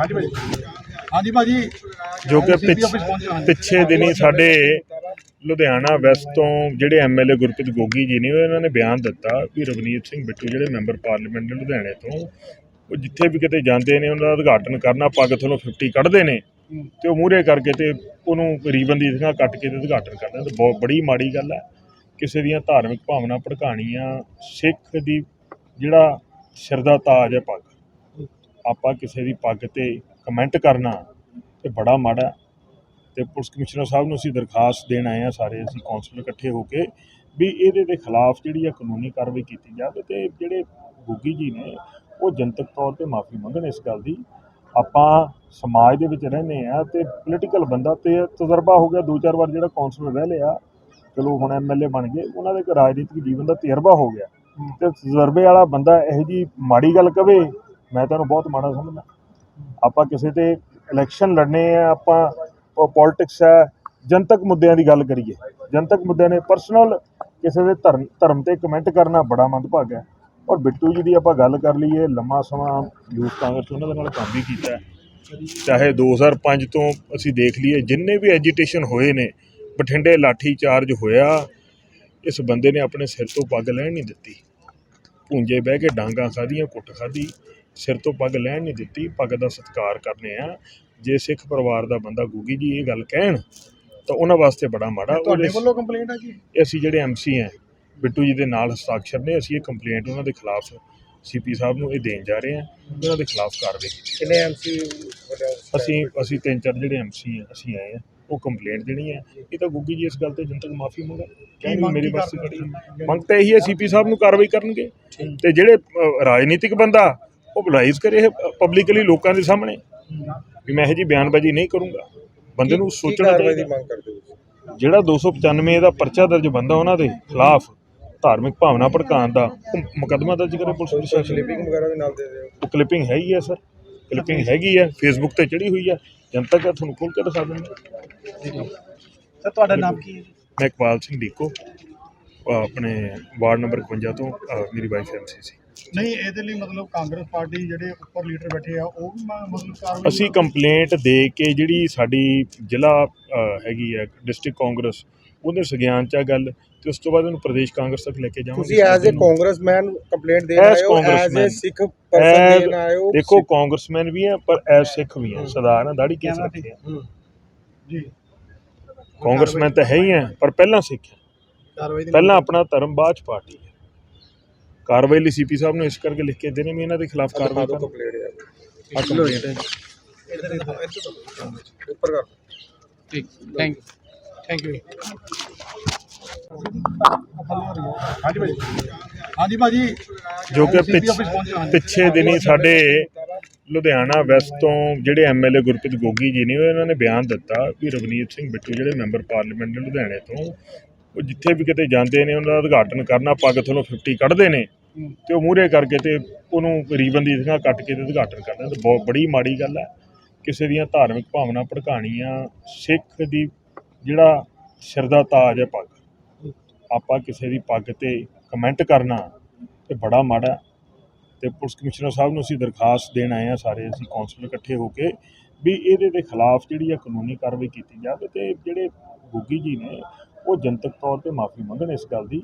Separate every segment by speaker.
Speaker 1: ਹਾਂਜੀ ਭਾਜੀ। ਹਾਂਜੀ ਭਾਜੀ।
Speaker 2: ਜੋ ਕਿ ਪਿੱਛ- ਦਿਨੀ ਸਾਡੇ ਲੁਧਿਆਣਾ ਵੈਸਟ ਤੋਂ ਜਿਹੜੇ ਐਮਐਲਏ ਗੁਰਪ੍ਰੀਤ ਗੋਗੀ ਜੀ ਨੇ ਉਹ ਇਹਨਾਂ ਨੇ ਬਿਆਨ ਦਿੱਤਾ ਵੀ ਰਵਨੀਤ ਸਿੰਘ ਬਿੱਟੂ ਜਿਹੜੇ ਮੈਂਬਰ ਪਾਰਲੀਮੈਂਟ ਨੇ ਲੁਧਿਆਣੇ ਤੋਂ ਉਹ ਜਿੱਥੇ ਵੀ ਕਿਤੇ ਜਾਂਦੇ ਨੇ ਉਹਨਾਂ ਦਾ ਉਦਘਾਟਨ ਕਰਨਾ ਪੱਗ ਥੱਲੋਂ 50 ਕੱਢਦੇ ਨੇ ਤੇ ਉਹ ਮੂਹਰੇ ਕਰਕੇ ਤੇ ਉਹਨੂੰ ਰੀਬਨ ਦੀ ਥਾਂ ਕੱਟ ਕੇ ਤੇ ਉਦਘਾਟਨ ਕਰਦੇ ਤੇ ਬਹੁਤ ਬੜੀ ਮਾੜੀ ਗੱਲ ਹੈ। ਕਿਸੇ ਦੀਆਂ ਧਾਰਮਿਕ ਭਾਵਨਾ ਭੜਕਾਣੀਆਂ ਸਿੱਖ ਦੀ ਜਿਹੜਾ ਸਿਰ ਦਾ ਤਾਜ ਹੈ ਪੱਗ ਆਪਾਂ ਕਿਸੇ ਦੀ ਪੱਗ ਤੇ ਕਮੈਂਟ ਕਰਨਾ ਤੇ ਬੜਾ ਮਾੜਾ। ਤੇ ਪੁਲਿਸ ਕਮਿਸ਼ਨਰ ਸਾਹਿਬ ਨੂੰ ਅਸੀਂ ਦਰਖਾਸਤ ਦੇਣ ਆਏ ਆ ਸਾਰੇ ਅਸੀਂ ਕੌਂਸਲਰ ਇਕੱਠੇ ਹੋ ਕੇ ਵੀ ਇਹਦੇ ਦੇ ਖਿਲਾਫ ਜਿਹੜੀ ਆ ਕਾਨੂੰਨੀ ਕਾਰਵਾਈ ਕੀਤੀ ਜਾਵੇ ਤੇ ਜਿਹੜੇ ਗੁੱਗੀ ਜੀ ਨੇ ਉਹ ਜਨਤਕ ਤੌਰ ਤੇ ਮਾਫੀ ਮੰਗਣ ਇਸ ਗੱਲ ਦੀ। ਆਪਾਂ ਸਮਾਜ ਦੇ ਵਿੱਚ ਰਹਿੰਦੇ ਆ ਤੇ ਪੋਲੀਟੀਕਲ ਬੰਦਾ ਤੇ ਤਜਰਬਾ ਹੋ ਗਿਆ ਦੋ ਚਾਰ ਵਾਰ ਜਿਹੜਾ ਕੌਂਸਲਰ ਰਹਿ ਲਿਆ ਚਲੋ ਹੁਣ ਐਮਐਲਏ ਬਣ ਗਏ ਉਹਨਾਂ ਦੇ ਇੱਕ ਰਾਜਨੀਤਿਕ ਜੀਵਨ ਦਾ ਤਜਰਬਾ ਹੋ ਗਿਆ। ਤੇ ਤਜਰਬੇ ਵਾਲਾ ਬੰਦਾ ਇਹੋ ਜੀ ਮਾੜੀ ਗੱਲ ਕਵੇ ਮੈਂ ਤੁਹਾਨੂੰ ਬਹੁਤ ਮਾੜਾ ਸਮਝਦਾ। ਆਪਾਂ ਕਿਸੇ ਤੇ ਇਲੈਕਸ਼ਨ ਲੜਨੇ ਆ, ਆਪਾਂ ਪੋਲਿਟਿਕਸ ਹੈ, ਜਨਤਕ ਮੁੱਦਿਆਂ ਦੀ ਗੱਲ ਕਰੀਏ। ਜਨਤਕ ਮੁੱਦਿਆਂ ਨੇ ਪਰਸਨਲ ਕਿਸੇ ਦੇ ਧਰਮ ਧਰਮ ਤੇ ਕਮੈਂਟ ਕਰਨਾ ਬੜਾ ਮੰਦਭਾਗਾ ਹੈ। ਔਰ ਬਿੱਟੂ ਜੀ ਦੀ ਆਪਾਂ ਗੱਲ ਕਰ ਲਈਏ, ਲੰਮਾ ਸਮਾਂ ਯੂਥ ਕਾਂਗਰਸ ਉਹਨਾਂ ਦੇ ਨਾਲ ਕੰਮ ਵੀ ਕੀਤਾ ਹੈ। ਚਾਹੇ 2005 ਤੋਂ ਅਸੀਂ ਦੇਖ ਲਈਏ, ਜਿੰਨੇ ਵੀ ਐਜੀਟੇਸ਼ਨ ਹੋਏ ਨੇ, ਬਠਿੰਡੇ ਲਾਠੀ ਚਾਰਜ ਹੋਇਆ, ਇਸ ਬੰਦੇ ਨੇ ਆਪਣੇ ਸਿਰ ਤੋਂ ਪੱਗ ਲੈਣ ਨਹੀਂ ਦਿੱਤੀ। ਭੁੰਜੇ ਬਹਿ ਕੇ ਡਾਂਗਾ ਖਾਧੀਆਂ, ਕੁੱਟ ਖਾਧੀ। ਸਿਰ ਤੋਂ ਪੱਗ ਲੈਣ ਨਹੀਂ ਦਿੱਤੀ ਪੱਗ ਦਾ ਸਤਿਕਾਰ ਕਰਨੇ ਆ। ਜੇ ਸਿੱਖ ਪਰਿਵਾਰ ਦਾ ਬੰਦਾ ਗੂਗੀ ਜੀ ਇਹ ਗੱਲ ਕਹਿਣ ਤਾਂ ਉਹਨਾਂ ਵਾਸਤੇ ਬੜਾ ਮਾੜਾ।
Speaker 1: ਤੁਹਾਡੇ ਵੱਲੋਂ ਕੰਪਲੇਂਟ ਹੈ ਜੀ?
Speaker 2: ਅਸੀਂ ਜਿਹੜੇ ਐਮਸੀ ਹੈ ਬਿੱਟੂ ਜੀ ਦੇ ਨਾਲ ਹਸਤਾਖਰ ਨੇ ਅਸੀਂ ਇਹ ਕੰਪਲੇਂਟ ਉਹਨਾਂ ਦੇ ਖਿਲਾਫ ਸੀਪੀ ਸਾਹਿਬ ਨੂੰ ਇਹ ਦੇਣ ਜਾ ਰਹੇ ਹਾਂ ਉਹਨਾਂ ਦੇ ਖਿਲਾਫ ਕਾਰਵਾਈ
Speaker 3: ਕਿੰਨੇ ਐਮਸੀ
Speaker 2: ਅਸੀਂ ਅਸੀਂ ਤਿੰਨ ਚਾਰ ਜਿਹੜੇ ਐਮਸੀ ਹੈ ਅਸੀਂ ਆਏ ਹਾਂ ਉਹ ਕੰਪਲੇਂਟ ਦੇਣੀ ਹੈ ਇਹ ਤਾਂ ਗੁੱਗੀ ਜੀ ਇਸ ਗੱਲ ਤੇ ਜਨਤਕ ਮਾਫੀ ਮੰਗਣ। ਕਹਿੰਦੇ
Speaker 1: ਮੰਗ
Speaker 2: ਮੇਰੀ
Speaker 1: ਕਰਦੇ
Speaker 2: ਖੜੀ ਮੰਗ ਤਾਂ ਇਹੀ ਹੈ ਸੀਪੀ ਸਾਹਿਬ ਨੂੰ ਕਾਰਵਾਈ ਕਰਨਗੇ। ਤੇ ਜਿਹੜੇ ਰਾਜਨੀਤਿਕ ਬੰਦਾ ਉਹ ਬੁਲਾਈਜ਼ ਕਰੇ ਪਬਲਿਕਲੀ ਲੋਕਾਂ ਦੇ ਸਾਹਮਣੇ ਵੀ ਮੈਂ ਇਹ ਜੀ ਬਿਆਨਬਾਜ਼ੀ ਨਹੀਂ ਕਰੂੰਗਾ। ਬੰਦੇ ਨੂੰ ਸੋਚਣਾ ਚਾਹੀਦਾ
Speaker 3: ਮੰਗ ਕਰਦੇ ਹੋ
Speaker 2: ਜਿਹੜਾ 295 ਦਾ ਪਰਚਾ ਦਰਜ ਬੰਦਾ ਉਹਨਾਂ ਦੇ ਖਿਲਾਫ ਧਾਰਮਿਕ ਭਾਵਨਾ ਭੜਕਾਉਣ ਦਾ ਉਹ ਮੁਕੱਦਮਾ ਦਰਜ ਕਰੇ ਪੁਲਿਸ ਪ੍ਰਸ਼ਾਸਨ
Speaker 3: ਕਲਿੱਪਿੰਗ ਵਗੈਰਾ ਵੀ ਨਾਲ ਦੇ ਦਿਓ।
Speaker 2: ਉਹ ਕਲਿੱਪਿੰਗ ਹੈਗੀ ਹੈ ਸਰ। ਕਲਿੱਪਿੰਗ ਹੈਗੀ ਹੈ। ਫੇਸਬੁੱਕ ਤੇ ਚੜੀ ਹੋਈ ਹੈ। ਜਨਤਕ ਹੈ ਤੁਹਾਨੂੰ ਖੋਲ ਕੇ ਦਿਖਾ ਦਿੰਦਾ।
Speaker 1: ਸਰ ਤੁਹਾਡਾ ਨਾਮ ਕੀ ਹੈ?
Speaker 2: ਮੈਂ ਇਕਬਾਲ ਸਿੰਘ ਡੀਕੋ ਆਪਣੇ ਵਾਰਡ ਨੰਬਰ 51 ਤੋਂ ਮੇਰੀ ਵਾਈਫ ਐਮਸੀ ਸੀ
Speaker 1: ਨਹੀਂ ਇਹਦੇ ਲਈ ਮਤਲਬ ਕਾਂਗਰਸ ਪਾਰਟੀ ਜਿਹੜੇ ਉੱਪਰ ਲੀਡਰ ਬੈਠੇ ਆ ਉਹ ਵੀ ਮ- ਮਤਲਬ ਕਾਰਵਾਈ
Speaker 2: ਅਸੀਂ ਕੰਪਲੇਂਟ ਦੇ ਕੇ ਜਿਹੜੀ ਸਾਡੀ ਜ਼ਿਲ੍ਹਾ ਹੈਗੀ ਹੈ ਡਿਸਟ੍ਰਿਕਟ ਕਾਂਗਰਸ ਉਹਦੇ ਸੰਗਿਆਨ ਚ ਆ ਗੱਲ ਤੇ ਉਸ ਤੋਂ ਬਾਅਦ ਉਹਨੂੰ ਪ੍ਰਦੇਸ਼ ਕਾਂਗਰਸ ਤੱਕ ਲੈ ਕੇ ਜਾਵਾਂਗੇ।
Speaker 3: ਤੁਸੀਂ as a congressman complaint
Speaker 2: As
Speaker 3: ਆਏ ਹੋ as a
Speaker 2: congressman.
Speaker 3: Sikh person
Speaker 2: As-
Speaker 3: ਦੇਣ ਆਏ ਹੋ
Speaker 2: ਦੇਖੋ ਕਾਂਗਰਸਮੈਨ ਵੀ ਹੈ ਪਰ ਐਸ ਸਿੱਖ ਵੀ ਹੈ। ਸਰਦਾਰ ਨਾ ਦਾੜੀ ਕੇਸ ਰੱਖੇ ਆ।
Speaker 3: ਹੂੰ।
Speaker 1: ਜੀ।
Speaker 2: ਕਾਂਗਰਸਮੈਨ ਤਾਂ ਹੈ ਹੀ ਹੈ ਪਰ ਪਹਿਲਾਂ ਸਿੱਖ ਹੈ
Speaker 1: ਕਾਰਵਾਈ ਦੀ
Speaker 2: ਪਹਿਲਾਂ ਆਪਣਾ ਧਰਮ ਬਾਅਦ ਚ ਪਾਰਟੀ ਹੈ ਕਾਰਵਾਈ ਲਈ ਸੀਪੀ ਸਾਹਿਬ ਨੂੰ ਇਸ ਕਰਕੇ ਲਿਖ ਕੇ ਦੇਣੇ ਵੀ ਇਹਨਾਂ ਦੇ ਖਿਲਾਫ ਕਾਰਵਾਈ ਕਰੋ
Speaker 3: ਕੰਪਲੇਂਟ ਹੈ
Speaker 2: ਆ ਕੰਪਲੇਂਟ। ਹੈ। ਜੀ।
Speaker 3: ਉੱਪਰ ਕਰ।
Speaker 1: ਠੀਕ ਥੈਂਕ ਯੂ ਥੈਂਕ ਯੂ ਹਾਂਜੀ ਭਾਜੀ। ਹਾਂਜੀ ਭਾਜੀ।
Speaker 2: ਜੋ ਕਿ ਪਿੱਛ- ਦਿਨੀ ਸਾਡੇ ਲੁਧਿਆਣਾ ਵੈਸਟ ਤੋਂ ਜਿਹੜੇ ਐਮਐਲਏ ਗੁਰਪ੍ਰੀਤ ਗੋਗੀ ਜੀ ਨੇ ਉਹ ਇਹਨਾਂ ਨੇ ਬਿਆਨ ਦਿੱਤਾ ਵੀ ਰਵਨੀਤ ਸਿੰਘ ਬਿੱਟੂ ਜਿਹੜੇ ਮੈਂਬਰ ਪਾਰਲੀਮੈਂਟ ਨੇ ਲੁਧਿਆਣੇ ਤੋਂ ਉਹ ਜਿੱਥੇ ਵੀ ਕਿਤੇ ਜਾਂਦੇ ਨੇ ਉਹਨਾਂ ਦਾ ਉਦਘਾਟਨ ਕਰਨਾ ਪੱਗ ਥੱਲੋਂ 50 ਕੱਢਦੇ ਨੇ। ਤੇ ਉਹ ਮੂਹਰੇ ਕਰਕੇ ਤੇ ਉਹਨੂੰ ਰੀਬਨ ਦੀ ਜਗ੍ਹਾ ਕੱਟ ਕੇ ਤੇ ਉਦਘਾਟਨ ਕਰਨਾ। ਤੇ ਬਹੁਤ ਬੜੀ ਮਾੜੀ ਗੱਲ ਹੈ ਕਿਸੇ ਦੀਆਂ ਧਾਰਮਿਕ ਭਾਵਨਾ ਭੜਕਾਣੀਆਂ ਸਿੱਖ ਦੀ ਜਿਹੜਾ ਸਿਰ ਦਾ ਤਾਜ ਹੈ ਪੱਗ, ਆਪਾਂ ਕਿਸੇ ਦੀ ਪੱਗ ਤੇ ਕਮੈਂਟ ਕਰਨਾ ਤੇ ਬੜਾ ਮਾੜਾ। ਹੈ। ਤੇ ਪੁਲਿਸ ਕਮਿਸ਼ਨਰ ਸਾਹਿਬ ਨੂੰ ਅਸੀਂ ਦਰਖਾਸਤ ਦੇਣ ਆਏ ਆ ਸਾਰੇ, ਅਸੀਂ ਕੌਂਸਲਰ ਇਕੱਠੇ ਹੋ ਕੇ ਵੀ ਇਹਦੇ ਦੇ ਖਿਲਾਫ ਜਿਹੜੀ ਆ ਕਾਨੂੰਨੀ ਕਾਰਵਾਈ ਕੀਤੀ ਜਾਵੇ ਤੇ ਜਿਹੜੇ ਗੁੱਗੀ ਜੀ ਨੇ, ਉਹ ਜਨਤਕ ਤੌਰ ਤੇ ਮਾਫੀ ਮੰਗਣ ਇਸ ਗੱਲ ਦੀ।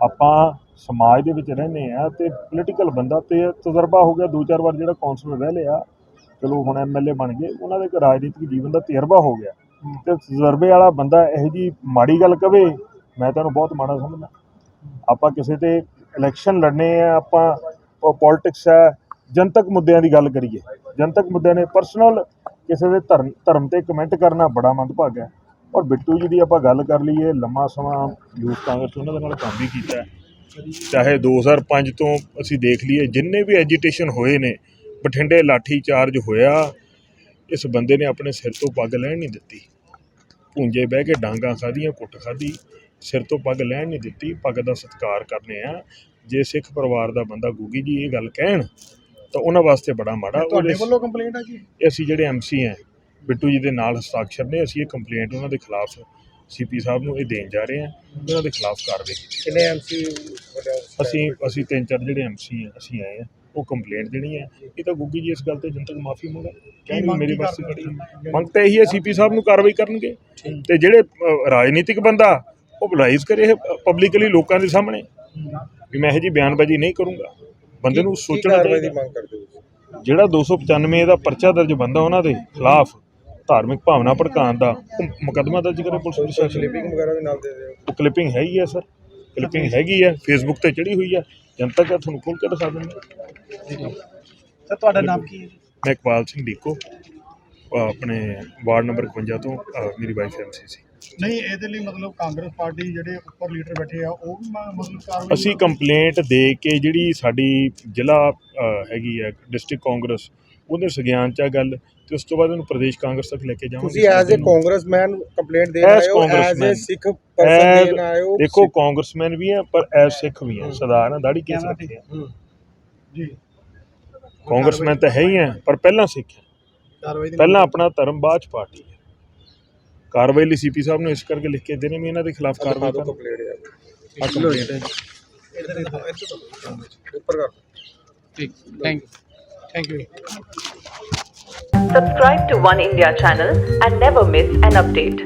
Speaker 2: ਆਪਾਂ ਸਮਾਜ ਦੇ ਵਿੱਚ ਰਹਿੰਦੇ ਆ ਤੇ ਪੋਲੀਟੀਕਲ ਬੰਦਾ ਤੇ ਤਜਰਬਾ ਹੋ ਗਿਆ ਦੋ ਚਾਰ ਵਾਰ ਜਿਹੜਾ ਕੌਂਸਲਰ ਰਹਿ ਲਿਆ ਚਲੋ ਹੁਣ ਐਮਐਲਏ ਬਣ ਗਏ ਉਹਨਾਂ ਦੇ ਇੱਕ ਰਾਜਨੀਤਿਕ ਜੀਵਨ ਦਾ ਤਜਰਬਾ ਹੋ ਗਿਆ। ਤੇ ਤਜਰਬੇ ਵਾਲਾ ਬੰਦਾ ਇਹੋ ਜੀ ਮਾੜੀ ਗੱਲ ਕਵੇ ਮੈਂ ਤੁਹਾਨੂੰ ਬਹੁਤ ਮਾੜਾ ਸਮਝਦਾ। ਆਪਾਂ ਕਿਸੇ ਤੇ ਇਲੈਕਸ਼ਨ ਲੜਨੇ ਆ ਆਪਾਂ ਪੋਲਿਟਿਕਸ ਹੈ ਜਨਤਕ ਮੁੱਦਿਆਂ ਦੀ ਗੱਲ ਕਰੀਏ। ਜਨਤਕ ਮੁੱਦਿਆਂ ਨੇ ਪਰਸਨਲ ਕਿਸੇ ਦੇ ਧਰਮ ਧਰਮ ਤੇ ਕਮੈਂਟ ਕਰਨਾ ਬੜਾ ਮੰਦਭਾਗਾ ਹੈ। ਔਰ ਬਿੱਟੂ ਜੀ ਦੀ ਆਪਾਂ ਗੱਲ ਕਰ ਲਈਏ ਲੰਮਾ ਸਮਾਂ ਯੂਥ ਕਾਂਗਰਸ ਉਹਨਾਂ ਦੇ ਨਾਲ ਕੰਮ ਵੀ ਕੀਤਾ ਚਾਹੇ 2005 ਤੋਂ ਅਸੀਂ ਦੇਖ ਲਈਏ ਜਿੰਨੇ ਵੀ ਐਜੀਟੇਸ਼ਨ ਹੋਏ ਨੇ ਬਠਿੰਡੇ ਲਾਠੀ ਚਾਰਜ ਹੋਇਆ ਇਸ ਬੰਦੇ ਨੇ ਆਪਣੇ ਸਿਰ ਤੋਂ ਪੱਗ ਲੈਣ ਨਹੀਂ ਦਿੱਤੀ। ਭੁੰਜੇ ਬਹਿ ਕੇ ਡਾਂਗਾ ਖਾਧੀਆਂ ਕੁੱਟ ਖਾਧੀ ਸਿਰ ਤੋਂ ਪੱਗ ਲੈਣ ਨਹੀਂ ਦਿੱਤੀ ਪੱਗ ਦਾ ਸਤਿਕਾਰ ਕਰਨੇ ਆ। ਜੇ ਸਿੱਖ ਪਰਿਵਾਰ ਦਾ ਬੰਦਾ ਗੂਗੀ ਜੀ ਇਹ ਗੱਲ ਕਹਿਣ ਤਾਂ ਉਹਨਾਂ ਵਾਸਤੇ ਬੜਾ ਮਾੜਾ।
Speaker 1: ਤੁਹਾਡੇ ਵੱਲੋਂ ਕੰਪਲੇਂਟ ਹੈ ਜੀ?
Speaker 2: ਅਸੀਂ ਜਿਹੜੇ ਐਮਸੀ ਹੈ ਬਿੱਟੂ ਜੀ ਦੇ ਨਾਲ ਹਸਤਾਖਰ ਨੇ ਅਸੀਂ ਇਹ ਕੰਪਲੇਂਟ ਉਹਨਾਂ ਦੇ ਖਿਲਾਫ ਸੀਪੀ ਸਾਹਿਬ ਨੂੰ ਇਹ ਦੇਣ ਜਾ ਰਹੇ ਹਾਂ ਉਹਨਾਂ ਦੇ ਖਿਲਾਫ ਕਾਰਵਾਈ ਕੀਤੀ
Speaker 3: ਕਿੰਨੇ ਐਮਸੀ
Speaker 2: ਅਸੀਂ ਅਸੀਂ ਤਿੰਨ ਚਾਰ ਜਿਹੜੇ ਐਮਸੀ ਹੈ ਅਸੀਂ ਆਏ ਹਾਂ ਉਹ ਕੰਪਲੇਂਟ ਦੇਣੀ ਹੈ ਇਹ ਤਾਂ ਗੁੱਗੀ ਜੀ ਇਸ ਗੱਲ ਤੇ ਜਨਤਕ ਮਾਫੀ ਮੰਗਣ
Speaker 1: ਕੀ
Speaker 2: ਕਹਿੰਦੇ
Speaker 1: ਮੰਗ
Speaker 2: ਮੇਰੀ ਬਸ ਖੜੀ
Speaker 1: ਹੋ?
Speaker 2: ਮੰਗ ਤਾਂ ਇਹੀ ਹੈ ਸੀਪੀ ਸਾਹਿਬ ਨੂੰ ਕਾਰਵਾਈ ਕਰਨਗੇ। ਤੇ ਜਿਹੜੇ ਰਾਜਨੀਤਿਕ ਬੰਦਾ ਉਹ ਬੁਲਾਈਜ਼ ਕਰੇ ਪਬਲਿਕਲੀ ਲੋਕਾਂ ਦੇ ਸਾਹਮਣੇ ਵੀ ਮੈਂ ਇਹ ਜੀ ਬਿਆਨਬਾਜ਼ੀ ਨਹੀਂ ਕਰੂੰਗਾ। ਬੰਦੇ ਨੂੰ ਸੋਚਣਾ ਚਾਹੀਦਾ।
Speaker 3: ਮੰਗ
Speaker 2: ਜਿਹੜਾ 295 ਦਾ ਪਰਚਾ ਦਰਜ ਬੰਦਾ ਉਹਨਾਂ ਦੇ ਖਿਲਾਫ ਧਾਰਮਿਕ ਭਾਵਨਾ ਭੜਕਾਉਣ ਦਾ ਮੁਕੱਦਮਾ ਦਰਜ ਕਰੇ ਪੁਲਿਸ ਪ੍ਰਸ਼ਾਸਨ
Speaker 3: ਸਲੀਪਿੰਗ ਵਗੈਰਾ ਵੀ ਨਾਲ ਦੇ ਦਿਓ।
Speaker 2: ਉਹ ਕਲਿੱਪਿੰਗ ਹੈਗੀ ਹੈ ਸਰ। ਕਲਿੱਪਿੰਗ ਹੈਗੀ ਹੈ ਫੇਸਬੁੱਕ ਤੇ ਚੜੀ ਹੋਈ ਹੈ ਜਨਤਾ ਕਾ ਤੁਹਾਨੂੰ ਖੋਲ ਕੇ ਦਿਖਾ ਦਿੰਦੇ
Speaker 1: ਸਰ ਤੁਹਾਡਾ ਨਾਮ ਕੀ ਹੈ?
Speaker 2: ਮੈਂ ਇਕਬਾਲ ਸਿੰਘ ਡੀਕੋ। ਆਪਣੇ ਵਾਰਡ ਨੰਬਰ 51 ਤੋਂ ਮੇਰੀ ਵਾਈਫ ਐਮਸੀ ਸੀ।
Speaker 1: ਨਹੀਂ ਇਹਦੇ ਲਈ ਮਤਲਬ ਕਾਂਗਰਸ ਪਾਰਟੀ ਜਿਹੜੇ ਉੱਪਰ ਲੀਡਰ ਬੈਠੇ ਆ ਉਹ ਵੀ ਮ- ਮਤਲਬ ਕਾਰਵਾਈ
Speaker 2: ਅਸੀਂ ਕੰਪਲੇਂਟ ਦੇ ਕੇ ਜਿਹੜੀ ਸਾਡੀ ਜ਼ਿਲ੍ਹਾ ਹੈਗੀ ਹੈ ਡਿਸਟ੍ਰਿਕਟ ਕਾਂਗਰਸ ਉਹਦੇ ਸੰਗਿਆਨ ਚ ਆ ਗੱਲ ਤੇ ਉਸ ਤੋਂ ਬਾਅਦ ਉਹਨੂੰ ਪ੍ਰਦੇਸ਼ ਕਾਂਗਰਸ ਤੱਕ ਲੈ ਕੇ ਜਾਵਾਂਗੇ।
Speaker 3: ਤੁਸੀਂ as a congressman complaint
Speaker 2: As
Speaker 3: ਆਏ ਹੋ ਐਜ਼ ਅ. ਸਿੱਖ ਪਰਸਨ ਦੇਣ ਆਏ ਹੋ
Speaker 2: ਦੇਖੋ ਕਾਂਗਰਸਮੈਨ ਵੀ ਹੈ ਪਰ ਐਸ ਸਿੱਖ ਵੀ ਹੈ ਸਰਦਾਰ ਨਾ ਦਾੜੀ ਕੇਸ ਰੱਖੇ ਆ।
Speaker 3: ਹੂੰ।
Speaker 1: ਜੀ।
Speaker 2: ਕਾਂਗਰਸਮੈਨ ਤਾਂ ਹੈ ਹੀ ਹੈ ਪਰ ਪਹਿਲਾਂ ਸਿੱਖ ਹੈ
Speaker 1: ਕਾਰਵਾਈ ਦੀ
Speaker 2: ਪਹਿਲਾਂ ਆਪਣਾ ਧਰਮ ਬਾਅਦ ਚ ਪਾਰਟੀ ਹੈ। ਕਾਰਵਾਈ ਲਈ ਸੀਪੀ ਸਾਹਿਬ ਨੂੰ ਇਸ ਕਰਕੇ ਲਿਖ ਕੇ ਦੇਣੇ ਵੀ ਇਹਨਾਂ ਦੇ ਖਿਲਾਫ ਕਾਰਵਾਈ ਕਰੋ
Speaker 3: ਕੰਪਲੇਂਟ ਯਾਰ
Speaker 2: ਆ ਕੰਪਲੇਂਟ ਹੈ
Speaker 3: ਉੱਪਰ ਕਰ
Speaker 4: ਠੀਕ thank you thank you
Speaker 5: Subscribe to One India channel and never miss an update.